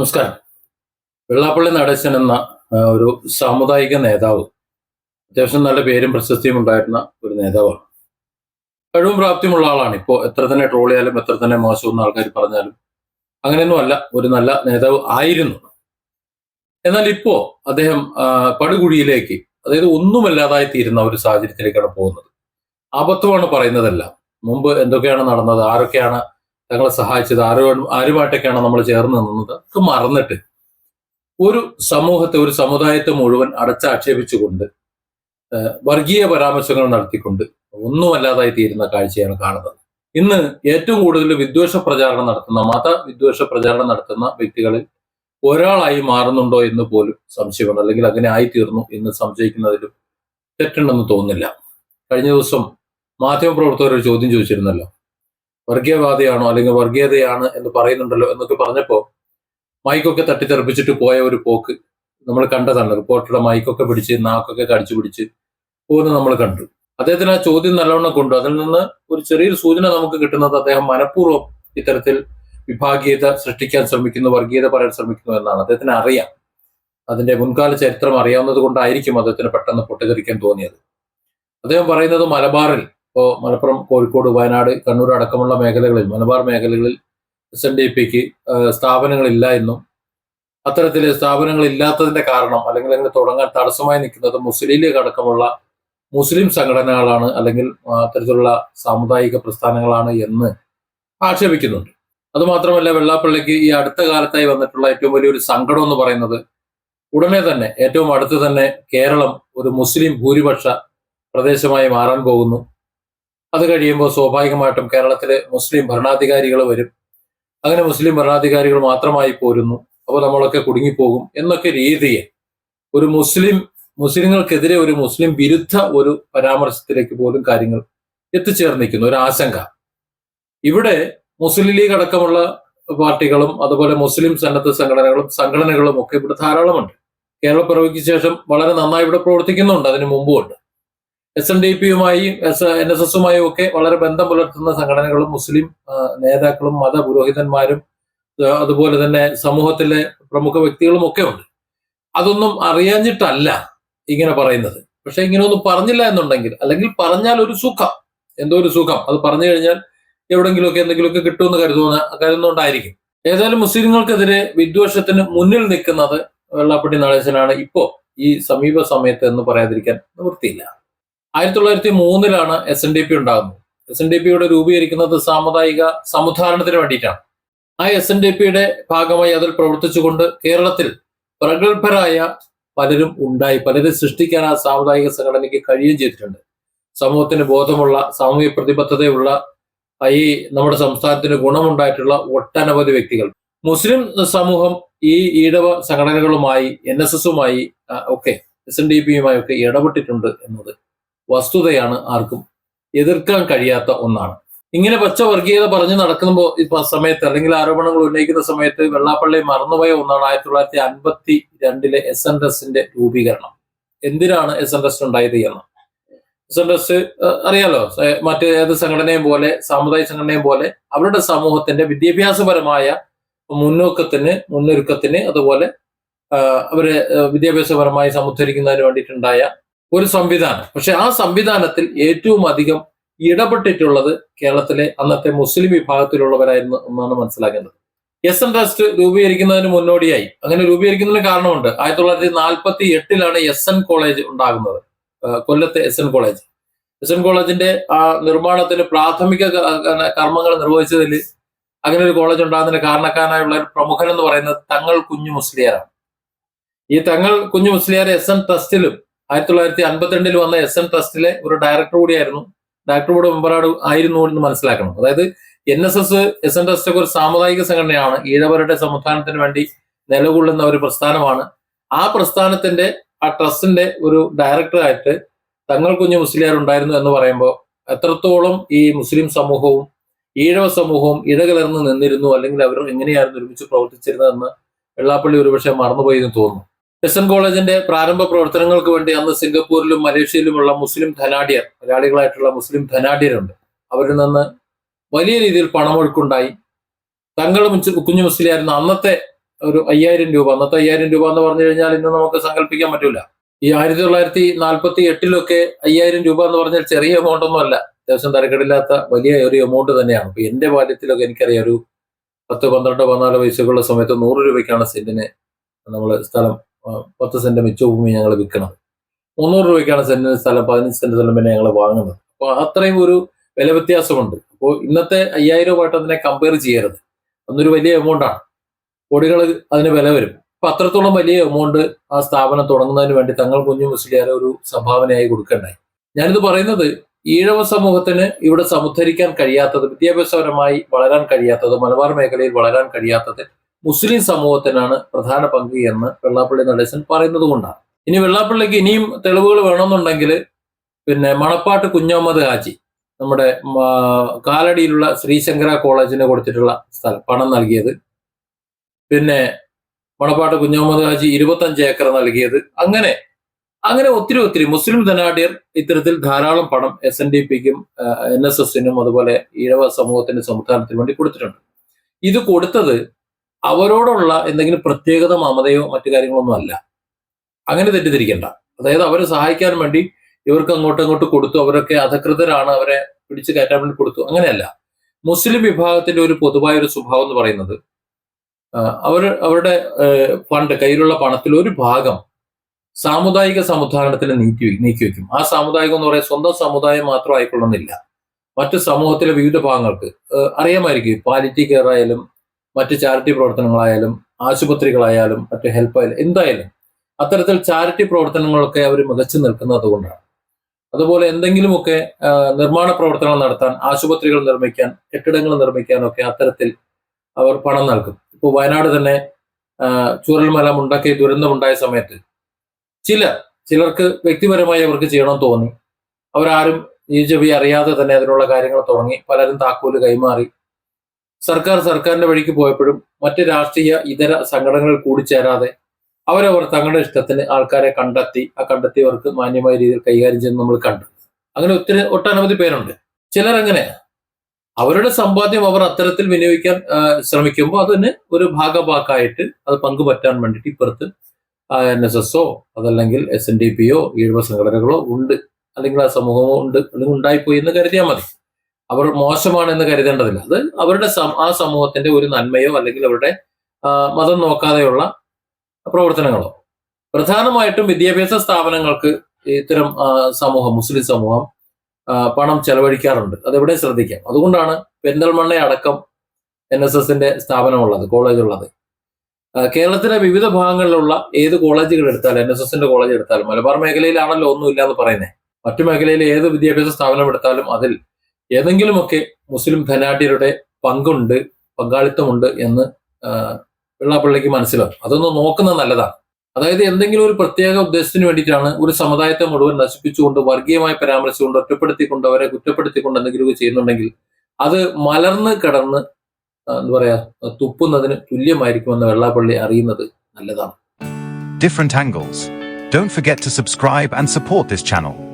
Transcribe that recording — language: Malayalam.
നമസ്കാരം. വെള്ളാപ്പള്ളി നടേശൻ എന്ന ഒരു സാമുദായിക നേതാവ്. അത്യാവശ്യം നല്ല പേരും പ്രശസ്തിയും ഉണ്ടായിരുന്ന ഒരു നേതാവാണ്. കഴിവും പ്രാപ്തിയുമുള്ള ആളാണ്. ഇപ്പോൾ എത്ര തന്നെ ട്രോൾ ചെയ്യാലും എത്ര തന്നെ മോശമെന്ന് ആൾക്കാർ പറഞ്ഞാലും അങ്ങനെയൊന്നും അല്ല. ഒരു നല്ല നേതാവ് ആയിരുന്നു. എന്നാൽ ഇപ്പോ അദ്ദേഹം പടുകുഴിയിലേക്ക് അതായത് ഒന്നുമല്ലാതായി തീരുന്ന ഒരു സാഹചര്യത്തിലേക്കാണ് പോകുന്നത്. അബദ്ധമാണ് പറയുന്നതല്ല. മുമ്പ് എന്തൊക്കെയാണ് നടന്നത്? ആരൊക്കെയാണ് തങ്ങളെ സഹായിച്ചത്. ആരോ ആരുമായിട്ടൊക്കെയാണ് നമ്മൾ ചേർന്ന് നിന്നത്? ഒക്കെ മറന്നിട്ട്. ഒരു സമൂഹത്തെ ഒരു സമുദായത്തെ മുഴുവൻ അടച്ചാക്ഷേപിച്ചുകൊണ്ട് വർഗീയ പരാമർശങ്ങൾ നടത്തിക്കൊണ്ട് ഒന്നുമല്ലാതായി തീരുന്ന കാഴ്ചയാണ് കാണുന്നത്. ഇന്ന് ഏറ്റവും കൂടുതൽ വിദ്വേഷ പ്രചാരണം നടത്തുന്ന മത വിദ്വേഷ പ്രചാരണം നടത്തുന്ന വ്യക്തികളിൽ ഒരാളായി മാറുന്നുണ്ടോ എന്ന് പോലും സംശയമുണ്ട്. അല്ലെങ്കിൽ അങ്ങനെ ആയിത്തീർന്നു എന്ന് സംശയിക്കുന്നതിലും തെറ്റുണ്ടെന്ന് തോന്നുന്നില്ല. കഴിഞ്ഞ ദിവസം മാധ്യമപ്രവർത്തകർ ഒരു ചോദ്യം ചോദിച്ചിരുന്നല്ലോ. വർഗീയവാദിയാണോ അല്ലെങ്കിൽ വർഗീയതയാണ് എന്ന് പറയുന്നുണ്ടല്ലോ എന്നൊക്കെ പറഞ്ഞപ്പോ മൈക്കൊക്കെ തട്ടിത്തെറിപ്പിച്ചിട്ട് പോയ ഒരു പോക്ക് നമ്മൾ കണ്ടതാണ്. റിപ്പോർട്ടറുടെ മൈക്കൊക്കെ പിടിച്ച് നാക്കൊക്കെ കടിച്ചു പിടിച്ച് പോകുന്നത് നമ്മൾ കണ്ടു. അദ്ദേഹത്തിന് ആ ചോദ്യം നല്ലവണ്ണം കൊണ്ടു. അതിൽ നിന്ന് ഒരു ചെറിയൊരു സൂചന നമുക്ക് കിട്ടുന്നത് അദ്ദേഹം മനഃപൂർവം ഇത്തരത്തിൽ വിഭാഗീയത സൃഷ്ടിക്കാൻ ശ്രമിക്കുന്നു വർഗീയത പറയാൻ ശ്രമിക്കുന്നു എന്നാണ്. അദ്ദേഹത്തിന് അറിയാം. അതിന്റെ മുൻകാല ചരിത്രം അറിയാവുന്നത് കൊണ്ടായിരിക്കും അദ്ദേഹത്തിന് പെട്ടെന്ന് പൊട്ടിത്തെറിക്കാൻ തോന്നിയത്. അദ്ദേഹം പറയുന്നത് മലബാറിൽ ഇപ്പോൾ മലപ്പുറം കോഴിക്കോട് വയനാട് കണ്ണൂർ അടക്കമുള്ള മേഖലകളിൽ മലബാർ മേഖലകളിൽ എസ് എൻ ഡി പിക്ക് സ്ഥാപനങ്ങളില്ല എന്നും അത്തരത്തിൽ സ്ഥാപനങ്ങൾ ഇല്ലാത്തതിന്റെ കാരണം അല്ലെങ്കിൽ അങ്ങനെ തുടങ്ങാൻ തടസ്സമായി നിൽക്കുന്നത് മുസ്ലിം ലീഗ് അടക്കമുള്ള മുസ്ലിം സംഘടനകളാണ് അല്ലെങ്കിൽ അത്തരത്തിലുള്ള സാമുദായിക പ്രസ്ഥാനങ്ങളാണ് എന്ന് ആക്ഷേപിക്കുന്നുണ്ട്. അതുമാത്രമല്ല വെള്ളാപ്പള്ളിക്ക് ഈ അടുത്ത കാലത്തായി വന്നിട്ടുള്ള ഏറ്റവും വലിയൊരു സങ്കടം എന്ന് പറയുന്നത് ഉടനെ തന്നെ ഏറ്റവും അടുത്ത് തന്നെ കേരളം ഒരു മുസ്ലിം ഭൂരിപക്ഷ പ്രദേശമായി മാറാൻ പോകുന്നു. അത് കഴിയുമ്പോൾ സ്വാഭാവികമായിട്ടും കേരളത്തിലെ മുസ്ലിം ഭരണാധികാരികൾ വരും. അങ്ങനെ മുസ്ലിം ഭരണാധികാരികൾ മാത്രമായി പോരുന്നു. അപ്പോൾ നമ്മളൊക്കെ കുടുങ്ങിപ്പോകും എന്നൊക്കെ രീതിയിൽ ഒരു മുസ്ലിം മുസ്ലിങ്ങൾക്കെതിരെ ഒരു മുസ്ലിം വിരുദ്ധ ഒരു പരാമർശത്തിലേക്ക് പോലും കാര്യങ്ങൾ എത്തിച്ചേർന്നിരിക്കുന്നു. ഒരു ആശങ്ക. ഇവിടെ മുസ്ലിം ലീഗ് അടക്കമുള്ള പാർട്ടികളും അതുപോലെ മുസ്ലിം സന്നദ്ധ സംഘടനകളും സംഘടനകളും ഒക്കെ ഇവിടെ ധാരാളമുണ്ട്. കേരള പിറവിക്ക് ശേഷം വളരെ നന്നായി ഇവിടെ പ്രവർത്തിക്കുന്നുണ്ട്. അതിനു മുമ്പുമുണ്ട്. എസ് എൻ ഡി പിയുമായും എൻ എസ് എസുമായും ഒക്കെ വളരെ ബന്ധം പുലർത്തുന്ന സംഘടനകളും മുസ്ലിം നേതാക്കളും മതപുരോഹിതന്മാരും അതുപോലെ തന്നെ സമൂഹത്തിലെ പ്രമുഖ വ്യക്തികളും ഒക്കെ ഉണ്ട്. അതൊന്നും അറിയാഞ്ഞിട്ടല്ല ഇങ്ങനെ പറയുന്നത്. പക്ഷെ ഇങ്ങനെ ഒന്നും പറഞ്ഞില്ല എന്നുണ്ടെങ്കിൽ അല്ലെങ്കിൽ പറഞ്ഞാൽ ഒരു സുഖം എന്തോ ഒരു സുഖം. അത് പറഞ്ഞു കഴിഞ്ഞാൽ എവിടെങ്കിലുമൊക്കെ എന്തെങ്കിലുമൊക്കെ കിട്ടുമെന്ന് കരുതുന്ന കരുതുന്നുണ്ടായിരിക്കും. ഏതായാലും മുസ്ലിങ്ങൾക്കെതിരെ വിദ്വേഷത്തിന് മുന്നിൽ നിൽക്കുന്നത് വെള്ളാപ്പള്ളി നടേശനാണ് ഇപ്പോ ഈ സമീപ സമയത്ത് എന്ന് പറയാതിരിക്കാൻ നിവൃത്തിയില്ല. ആയിരത്തി തൊള്ളായിരത്തി മൂന്നിലാണ് എസ് എൻ ഡി പി ഉണ്ടാകുന്നത് എസ് എൻ ഡി പിയുടെ രൂപീകരിക്കുന്നത് സാമുദായിക സമുദ്ധാരണത്തിന് വേണ്ടിയിട്ടാണ്. ആ എസ് എൻ ഡി പിയുടെ ഭാഗമായി അതിൽ പ്രവർത്തിച്ചുകൊണ്ട് കേരളത്തിൽ പ്രഗത്ഭരായ പലരും ഉണ്ടായി പലരും സൃഷ്ടിക്കാൻ ആ സാമുദായിക സംഘടനയ്ക്ക് കഴിയുകയും ചെയ്തിട്ടുണ്ട്. സമൂഹത്തിന് ബോധമുള്ള സാമൂഹിക പ്രതിബദ്ധതയുള്ള ഈ നമ്മുടെ സംസ്ഥാനത്തിന് ഗുണമുണ്ടായിട്ടുള്ള ഒട്ടനവധി വ്യക്തികൾ. മുസ്ലിം സമൂഹം ഈ ഈഴവ സംഘടനകളുമായി എൻ എസ് എസുമായി ഒക്കെ എസ് എൻ ഡി പിയുമായി ഒക്കെ ഇടപെട്ടിട്ടുണ്ട് എന്നത് വസ്തുതയാണ് ആർക്കും എതിർക്കാൻ കഴിയാത്ത ഒന്നാണ്. ഇങ്ങനെ പച്ച വർഗീയത പറഞ്ഞു നടക്കുമ്പോൾ ഇപ്പൊ സമയത്ത് അല്ലെങ്കിൽ ആരോപണങ്ങൾ ഉന്നയിക്കുന്ന സമയത്ത് വെള്ളാപ്പള്ളി മറന്നുപോയ ഒന്നാണ് ആയിരത്തി തൊള്ളായിരത്തി അൻപത്തി രണ്ടിലെ എസ് എൻ എസിന്റെ രൂപീകരണം. എന്തിനാണ് എസ് എൻ എസ് ഉണ്ടായത് എന്ന്? എസ് എൻ എസ് അറിയാലോ മറ്റ് ഏത് സംഘടനയും പോലെ സാമുദായിക സംഘടനയും പോലെ അവരുടെ സമൂഹത്തിന്റെ വിദ്യാഭ്യാസപരമായ മുന്നോക്കത്തിന് മുന്നൊരുക്കത്തിന് അതുപോലെ അവരെ വിദ്യാഭ്യാസപരമായി സമുദ്ധരിക്കുന്നതിന് വേണ്ടിയിട്ടുണ്ടായ ഒരു സംവിധാനം. പക്ഷെ ആ സംവിധാനത്തിൽ ഏറ്റവും അധികം ഇടപെട്ടിട്ടുള്ളത് കേരളത്തിലെ അന്നത്തെ മുസ്ലിം വിഭാഗത്തിലുള്ളവരായിരുന്നു എന്നാണ് മനസ്സിലാക്കേണ്ടത്. എസ് എൻ ട്രസ്റ്റ് രൂപീകരിക്കുന്നതിന് മുന്നോടിയായി. അങ്ങനെ രൂപീകരിക്കുന്നതിന് കാരണമുണ്ട്. ആയിരത്തി തൊള്ളായിരത്തി നാൽപ്പത്തി എട്ടിലാണ് എസ് എൻ കോളേജ് ഉണ്ടാകുന്നത് കൊല്ലത്തെ S N college S N കോളേജിന്റെ ആ നിർമ്മാണത്തിന് പ്രാഥമിക കർമ്മങ്ങൾ നിർവഹിച്ചതിൽ അങ്ങനെ ഒരു കോളേജ് ഉണ്ടാകുന്നതിന് കാരണക്കാരനായുള്ള ഒരു പ്രമുഖൻ എന്ന് പറയുന്നത് തങ്ങൾ കുഞ്ഞു മുസ്ലിയാരാണ്. ഈ തങ്ങൾ കുഞ്ഞു മുസ്ലിയാർ എസ് എൻ ട്രസ്റ്റിലും ആയിരത്തി തൊള്ളായിരത്തി അൻപത്തിരണ്ടിൽ വന്ന എസ് എൻ ട്രസ്റ്റിലെ ഒരു ഡയറക്ടർ കൂടിയായിരുന്നു. ഡയറക്ടർ ബോർഡ് മെമ്പറാട് ആയിരുന്നു എന്ന് മനസ്സിലാക്കണം. അതായത് N S S S N trust ഒക്കെ ഒരു സാമുദായിക സംഘടനയാണ്. ഈഴവരുടെ സമുദ്ധാനത്തിന് വേണ്ടി നിലകൊള്ളുന്ന ഒരു പ്രസ്ഥാനമാണ്. ആ പ്രസ്ഥാനത്തിന്റെ ആ ട്രസ്റ്റിന്റെ ഒരു ഡയറക്ടറായിട്ട് തങ്ങൾ കുഞ്ഞു മുസ്ലിയാർ ഉണ്ടായിരുന്നു എന്ന് പറയുമ്പോൾ എത്രത്തോളം ഈ മുസ്ലിം സമൂഹവും ഈഴവ സമൂഹവും ഇടകലർന്ന് നിന്നിരുന്നു അല്ലെങ്കിൽ അവർ എങ്ങനെയായിരുന്നു ഒരുമിച്ച് പ്രവർത്തിച്ചിരുന്നതെന്ന് വെള്ളാപ്പള്ളി ഒരുപക്ഷെ മറന്നുപോയി എന്ന് തോന്നുന്നു. എസ് എൻ കോളേജിന്റെ പ്രാരംഭ പ്രവർത്തനങ്ങൾക്ക് വേണ്ടി അന്ന് സിംഗപ്പൂരിലും മലേഷ്യയിലുമുള്ള മുസ്ലിം ധനാഢ്യർ മലയാളികളായിട്ടുള്ള മുസ്ലിം ധനാഢ്യരുണ്ട്. അവരിൽ നിന്ന് വലിയ രീതിയിൽ പണമൊഴുക്കുണ്ടായി. തങ്ങൾ കുഞ്ഞു മുസ്ലിയായിരുന്ന. അന്നത്തെ ഒരു അയ്യായിരം രൂപ അന്നത്തെ അയ്യായിരം രൂപ എന്ന് പറഞ്ഞു കഴിഞ്ഞാൽ ഇന്ന് നമുക്ക് സങ്കല്പിക്കാൻ പറ്റൂല. ഈ ആയിരത്തി തൊള്ളായിരത്തി നാൽപ്പത്തി എട്ടിലൊക്കെ അയ്യായിരം രൂപ എന്ന് പറഞ്ഞാൽ ചെറിയ എമൗണ്ട് ഒന്നും അല്ല. അത്യാവശ്യം തരക്കെടില്ലാത്ത വലിയ ഒരു എമൗണ്ട് തന്നെയാണ്. ഇപ്പൊ എന്റെ ബാല്യത്തിലൊക്കെ എനിക്കറിയാം ഒരു പത്ത് പന്ത്രണ്ട് പതിനാല് വയസ്സുകളുള്ള സമയത്ത് നൂറ് രൂപയ്ക്കാണ് സെന്റിന് നമ്മൾ സ്ഥലം പത്ത് സെന്റ് മിച്ച ഭൂമി ഞങ്ങൾ വിൽക്കുന്നത് മുന്നൂറ് രൂപയ്ക്കാണ് സെന്റിന് സ്ഥലം പതിനഞ്ച് സെന്റ് സ്ഥലം പിന്നെ ഞങ്ങൾ വാങ്ങുന്നത്. അപ്പോൾ അത്രയും ഒരു വില വ്യത്യാസമുണ്ട്. അപ്പോൾ ഇന്നത്തെ അയ്യായിരം രൂപയായിട്ട് അതിനെ കമ്പയർ ചെയ്യരുത്. അന്നൊരു വലിയ എമൗണ്ടാണ് കോടികൾ അതിന് വില വരും. അപ്പൊ അത്രത്തോളം വലിയ എമൗണ്ട് ആ സ്ഥാപനം തുടങ്ങുന്നതിന് വേണ്ടി തങ്ങൾ കുഞ്ഞു മുസ്ലിയാരെ ഒരു സംഭാവനയായി കൊടുക്കണ്ടായി. ഞാനിത് പറയുന്നത് ഈഴവ സമൂഹത്തിന് ഇവിടെ സമുദ്ധരിക്കാൻ കഴിയാത്തത് വിദ്യാഭ്യാസപരമായി വളരാൻ കഴിയാത്തത് മലബാർ മേഖലയിൽ വളരാൻ കഴിയാത്തത് മുസ്ലിം സമൂഹത്തിനാണ് പ്രധാന പങ്ക് എന്ന് വെള്ളാപ്പള്ളി നടേശൻ പറയുന്നത് കൊണ്ടാണ്. ഇനി വെള്ളാപ്പള്ളിക്ക് ഇനിയും തെളിവുകൾ വേണമെന്നുണ്ടെങ്കിൽ പിന്നെ മണപ്പാട്ട് കുഞ്ഞഹമ്മദ് ഹാജി നമ്മുടെ കാലടിയിലുള്ള ശ്രീശങ്കര കോളേജിന് കൊടുത്തിട്ടുള്ള സ്ഥലം പണം നൽകിയത്. പിന്നെ മണപ്പാട്ട് കുഞ്ഞഹമ്മദ് ഹാജി ഇരുപത്തഞ്ച് ഏക്കർ നൽകിയത്. അങ്ങനെ അങ്ങനെ ഒത്തിരി ഒത്തിരി മുസ്ലിം ധനാഢ്യർ ഇത്തരത്തിൽ ധാരാളം പണം എസ് എൻ ഡി പിക്കും എൻ എസ് എസിനും അതുപോലെ ഈഴവ സമൂഹത്തിന്റെ സംസ്ഥാനത്തിന് വേണ്ടി കൊടുത്തിട്ടുണ്ട്. ഇത് കൊടുത്തത് അവരോടുള്ള എന്തെങ്കിലും പ്രത്യേകത മമതയോ മറ്റു കാര്യങ്ങളൊന്നും അല്ല. അങ്ങനെ തെറ്റിദ്ധരിക്കണ്ട. അതായത് അവരെ സഹായിക്കാൻ വേണ്ടി ഇവർക്ക് അങ്ങോട്ടും ഇങ്ങോട്ട് കൊടുത്തു അവരൊക്കെ അധകൃതരാണ് അവരെ പിടിച്ചു കയറ്റാൻ വേണ്ടി കൊടുത്തു അങ്ങനെയല്ല. മുസ്ലിം വിഭാഗത്തിന്റെ ഒരു പൊതുവായ ഒരു സ്വഭാവം എന്ന് പറയുന്നത് അവർ അവരുടെ ഫണ്ട് കയ്യിലുള്ള പണത്തിൽ ഒരു ഭാഗം സാമുദായിക സമുദായത്തിന് നീക്കി നീക്കി വെക്കും ആ സാമുദായികം എന്ന് പറയുന്നത് സ്വന്തം സമുദായം മാത്രം ആയിക്കൊള്ളുന്നില്ല. മറ്റ് സമൂഹത്തിലെ വിവിധ ഭാഗങ്ങൾക്ക് അറിയാമായിരിക്കും പാലിറ്റി കെയർ ആയാലും മറ്റ് ചാരിറ്റി പ്രവർത്തനങ്ങളായാലും ആശുപത്രികളായാലും മറ്റ് ഹെൽപ്പായാലും എന്തായാലും അത്തരത്തിൽ ചാരിറ്റി പ്രവർത്തനങ്ങളൊക്കെ അവർ മികച്ചു നിൽക്കുന്നത് കൊണ്ടാണ് അതുപോലെ എന്തെങ്കിലുമൊക്കെ നിർമ്മാണ പ്രവർത്തനങ്ങൾ നടത്താൻ ആശുപത്രികൾ നിർമ്മിക്കാൻ കെട്ടിടങ്ങൾ നിർമ്മിക്കാനൊക്കെ അത്തരത്തിൽ അവർ പണം നൽകും. ഇപ്പോൾ വയനാട് തന്നെ ചൂരൽമല മുണ്ടക്കൈ ദുരന്തമുണ്ടായ സമയത്ത് ചില ചിലർക്ക് വ്യക്തിപരമായി അവർക്ക് ചെയ്യണം തോന്നി. അവരാരും ഈ ചെവി അറിയാതെ തന്നെ അതിനുള്ള കാര്യങ്ങൾ തുടങ്ങി പലരും താക്കോൽ കൈമാറി. സർക്കാർ സർക്കാരിന്റെ വഴിക്ക് പോയപ്പോഴും മറ്റ് രാഷ്ട്രീയ ഇതര സംഘടനകൾ കൂടിച്ചേരാതെ അവരവർ തങ്ങളുടെ ഇഷ്ടത്തിന് ആൾക്കാരെ കണ്ടെത്തി ആ കണ്ടെത്തിയവർക്ക് മാന്യമായ രീതിയിൽ കൈകാര്യം ചെയ്യുന്നത് നമ്മൾ കണ്ടു. അങ്ങനെ ഒത്തിരി ഒട്ടനവധി പേരുണ്ട്. ചിലർ അങ്ങനെ അവരുടെ സമ്പാദ്യം അവർ അത്തരത്തിൽ വിനിയോഗിക്കാൻ ശ്രമിക്കുമ്പോൾ അതിന് ഒരു ഭാഗഭാക്കായിട്ട് അത് പങ്കുപറ്റാൻ വേണ്ടിയിട്ട് ഇപ്പുറത്ത് എൻ എസ് എസോ അതല്ലെങ്കിൽ എസ് എൻ ഡി പിയോ ഈഴവ സംഘടനകളോ ഉണ്ട്. അല്ലെങ്കിൽ ആ സമൂഹമോ ഉണ്ട്. അല്ലെങ്കിൽ ഉണ്ടായിപ്പോയി എന്ന് കരുതിയാൽ മതി. അവർ മോശമാണെന്ന് കരുതേണ്ടതില്ല. അത് അവരുടെ ആ സമൂഹത്തിന്റെ ഒരു നന്മയോ അല്ലെങ്കിൽ അവരുടെ മതം നോക്കാതെയുള്ള പ്രവർത്തനങ്ങളോ. പ്രധാനമായിട്ടും വിദ്യാഭ്യാസ സ്ഥാപനങ്ങൾക്ക് ഇത്തരം സമൂഹം മുസ്ലിം സമൂഹം പണം ചെലവഴിക്കാറുണ്ട്. അതെവിടെ ശ്രദ്ധിക്കാം. അതുകൊണ്ടാണ് പെന്തൽമണ്ണ അടക്കം എൻ എസ് എസിന്റെ സ്ഥാപനമുള്ളത് കോളേജുള്ളത്. കേരളത്തിലെ വിവിധ ഭാഗങ്ങളിലുള്ള ഏത് കോളേജുകൾ എടുത്താലും എൻ എസ് എസിന്റെ കോളേജ് എടുത്താലും മലബാർ മേഖലയിലാണല്ലോ ഒന്നുമില്ല എന്ന് പറയുന്നത് മറ്റു മേഖലയിലെ ഏത് വിദ്യാഭ്യാസ സ്ഥാപനം എടുത്താലും അതിൽ ഏതെങ്കിലുമൊക്കെ മുസ്ലിം ധനാഢ്യരുടെ പങ്കുണ്ട് പങ്കാളിത്തമുണ്ട് എന്ന് വെള്ളാപ്പള്ളിക്ക് മനസ്സിലാവും. അതൊന്ന് നോക്കുന്നത് നല്ലതാണ്. അതായത് എന്തെങ്കിലും ഒരു പ്രത്യേക ഉദ്ദേശത്തിന് വേണ്ടിയിട്ടാണ് ഒരു സമുദായത്തെ മുഴുവൻ നശിപ്പിച്ചുകൊണ്ട് വർഗീയമായി പരാമർശിച്ചുകൊണ്ട് ഒറ്റപ്പെടുത്തിക്കൊണ്ട് അവരെ കുറ്റപ്പെടുത്തിക്കൊണ്ട് എന്തെങ്കിലുമൊക്കെ ചെയ്യുന്നുണ്ടെങ്കിൽ അത് മലർന്ന് കിടന്ന് എന്താ പറയാ തുപ്പുന്നതിന് തുല്യമായിരിക്കുമെന്ന് വെള്ളാപ്പള്ളി അറിയുന്നത് നല്ലതാണ്. Different angles don't forget to subscribe and support this channel.